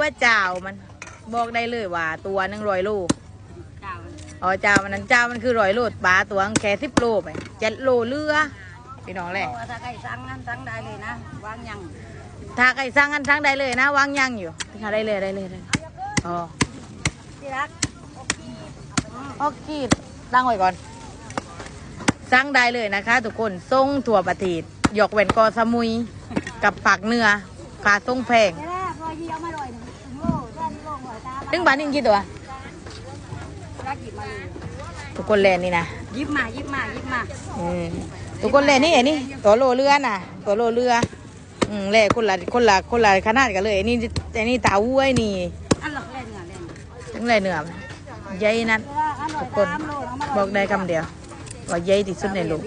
ว่าเจ้ามันบอกได้เลยว่า ตัวหนึ่งร้อยโลเจ้าอ๋อเจ้ามันนั้นเจ้ามันคือร้อยโลปลาตัวแค่สิบโลไปเจ็ดโลเรือพี่น้องแหละเอาถ้าใครสั่งนั้นสั่งได้เลยนะวางยังถ้าใครสั่งกันสั่งได้เลยนะวางยังอยู่ถ้าได้เลยได้เลยได้เลยอ๋อที่รักโอเคตั้งไว้ก่อนสั่งได้เลยนะคะ ทุกคนส่งถั่วประเทศยกเว้นเกอสมุยกับปากเนื้อค่าส่งแพง ตึ้งบานนี่ยิดตัวตุกคนเลนนี่นะยิบมายิบมายิบมาอืมตุกคนเลนนี่ไอ้นี่ตัวโลเรือน่ะ ตัวโลเรืออืมเล่คนละคนละคนละขนาดกันเลยไอ้นี่ไอ้นี่ตาอ้วนี่อันหลักเล่เหนือเล่นตึ้งเลนเหนือใหญ่นัดทุกคนบอกได้คำเดียวว่าใหญ่ที่สุดในโลก